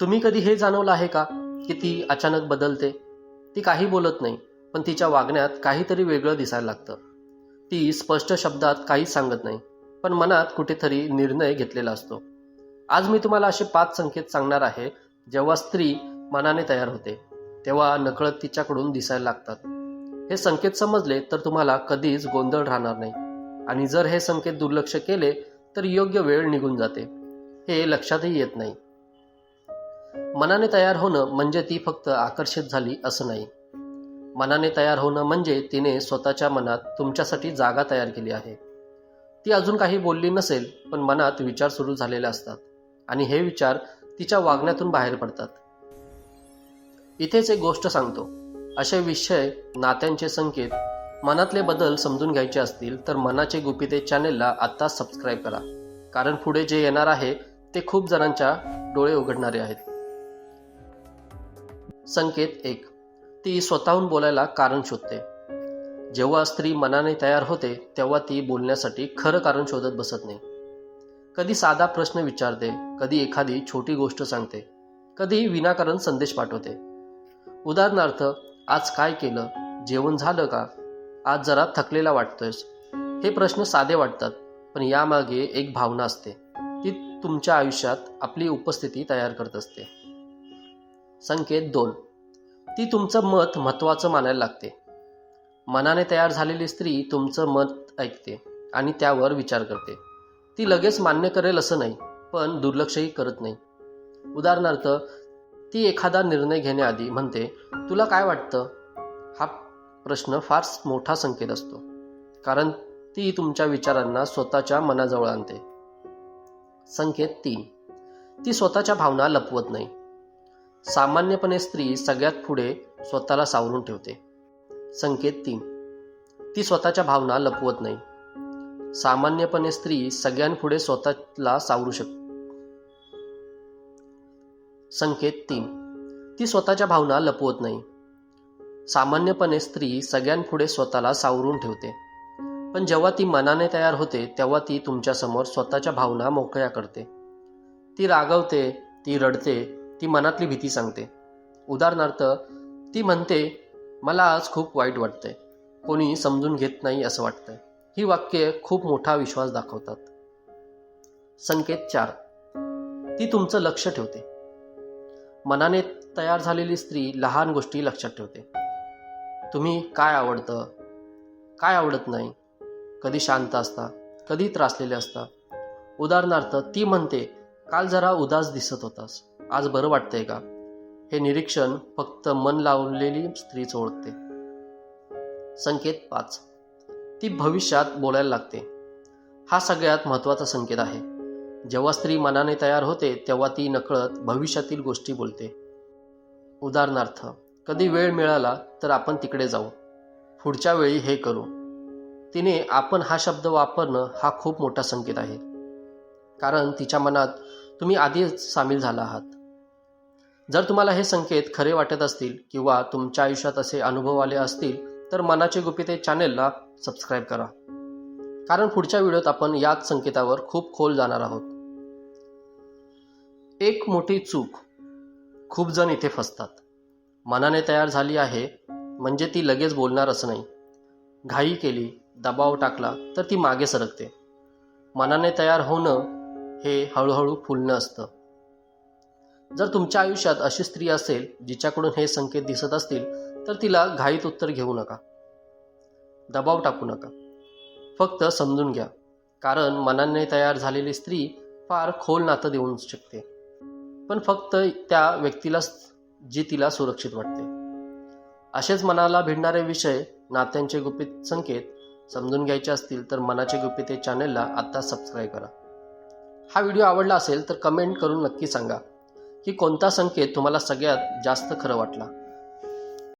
तुम्ही कधी हे जाणवलं आहे का की ती अचानक बदलते? ती काही बोलत नाही पण तिच्या वागण्यात काहीतरी वेगळं दिसायला लागतं. ती स्पष्ट शब्दात काहीच सांगत नाही पण मनात कुठेतरी निर्णय घेतलेला असतो. आज मी तुम्हाला असे पाच संकेत सांगणार आहे जेव्हा स्त्री मनाने तयार होते तेव्हा नकळत तिच्याकडून दिसायला लागतात. हे संकेत समजले तर तुम्हाला कधीच गोंधळ राहणार नाही. आणि जर हे संकेत दुर्लक्ष केले तर योग्य वेळ निघून जाते. हे लक्षातही येत नाही. मनाने तयार होणं म्हणजे ती फक्त आकर्षित झाली असं नाही. मनाने तयार होणं म्हणजे तिने स्वतःच्या मनात तुमच्यासाठी जागा तयार केली आहे. ती अजून काही बोलली नसेल पण मनात विचार सुरू झालेले असतात आणि हे विचार तिच्या वागण्यातून बाहेर पडतात. इथेच एक गोष्ट सांगतो. असे विषय नात्यांचे संकेत मनातले बदल समजून घ्यायचे असतील तर मनाचे गुपिते चॅनेलला आत्ता सबस्क्राईब करा. कारण पुढे जे येणार आहे ते खूप जणांच्या डोळे उघडणारे आहेत. संकेत एक. ती स्वतःहून बोलायला कारण शोधते. जेव्हा स्त्री मनाने तयार होते तेव्हा ती बोलण्यासाठी खरं कारण शोधत बसत नाही. कधी साधा प्रश्न विचारते कधी एखादी छोटी गोष्ट सांगते कधी विनाकारण संदेश पाठवते. उदाहरणार्थ आज काय केलं? जेवण झालं का? आज जरा थकलेला वाटतोयस. हे प्रश्न साधे वाटतात पण यामागे एक भावना असते. ती तुमच्या आयुष्यात आपली उपस्थिती तयार करत असते. संकेत दोन. ती तुमचं मत महत्त्वाचं मानायला लागते. मनाने तयार झालेली स्त्री तुमचं मत ऐकते आणि त्यावर विचार करते. ती लगेच मान्य करेल असं नाही पण दुर्लक्षही करत नाही. उदाहरणार्थ ती एखादा निर्णय घेण्याआधी म्हणते तुला काय वाटतं? हा प्रश्न फार मोठा संकेत असतो कारण ती तुमच्या विचारांना स्वतःच्या मनाजवळ आणते. संकेत तीन. ती स्वतःच्या भावना लपवत नाही. सामान्यपणे स्त्री सगळ्यात पुढे स्वतःला सावरून ठेवते. संकेत तीन. ती स्वतःच्या भावना लपवत नाही. सामान्यपणे स्त्री सगळ्यांपुढे स्वतःला सावरू शकते संकेत तीन. ती स्वतःच्या भावना लपवत नाही. सामान्यपणे स्त्री सगळ्यांपुढे स्वतःला सावरून ठेवते. पण जेव्हा ती मनाने तयार होते तेव्हा ती तुमच्यासमोर स्वतःच्या भावना मोकळ्या करते. ती रागवते ती रडते ती मनातली भीती सांगते. उदाहरणार्थ ती म्हणते मला आज खूप वाईट वाटतंय. कोणी समजून घेत नाही असं वाटतंय. ही वाक्ये खूप मोठा विश्वास दाखवतात. संकेत चार. ती तुमचं लक्ष ठेवते. मनाने तयार झालेली स्त्री लहान गोष्टी लक्षात ठेवते. तुम्ही काय आवडतं? काय आवडत नाही? कधी शांत असता? कधी त्रासलेले असता? उदाहरणार्थ ती म्हणते काल जरा उदास दिसत होतास. आज बरं वाटतंय का? हे निरीक्षण फक्त मन लावलेली स्त्रीच ओळखते संकेत पाच. ती भविष्यात बोलायला लागते. हा सगळ्यात महत्त्वाचा संकेत आहे. जेव्हा स्त्री मनाने तयार होते तेव्हा ती नकळत भविष्यातील गोष्टी बोलते. उदाहरणार्थ कधी वेळ मिळाला तर आपण तिकडे जाऊ. पुढच्या वेळी हे करू. तिने आपण हा शब्द वापरणं हा खूप मोठा संकेत आहे. कारण तिच्या मनात तुम्ही आधीच सामील झाला आहात. जर तुम्हाला हे संकेत खरे वाटत असतील किंवा तुमच्या आयुष्यात असे अनुभव आले असतील तर मनाचे गुपिते चॅनेलला सबस्क्राईब करा. कारण पुढच्या व्हिडिओत आपण याच संकेतावर खूप खोल जाणार आहोत. एक मोठी चूक खूप जण इथे फसतात. मनाने तयार झाली आहे म्हणजे ती लगेच बोलणार असं नाही. घाई केली दबाव टाकला तर ती मागे सरकते. मनाने तयार होणं हे हळूहळू फुलणं असतं. जर तुमच्या आयुष्यात अशी स्त्री असेल जिच्याकडून हे संकेत दिसत असतील तर तिला घाईत उत्तर घेऊ नका. दबाव टाकू नका. फक्त समजून घ्या. कारण मनाने तयार झालेली स्त्री फार खोल नातं देऊ शकते. पण फक्त त्या व्यक्तीला जी तिला सुरक्षित वाटते. असेच मनाला भिडणारे विषय नात्यांचे गुपित संकेत समजून घ्यायचे असतील तर मनाचे गुपित हे चॅनेलला आत्ता सबस्क्राईब करा. हा व्हिडिओ आवडला असेल तर कमेंट करून नक्की सांगा. की कोणता संकेत तुम्हाला सगळ्यात जास्त खरं वाटला?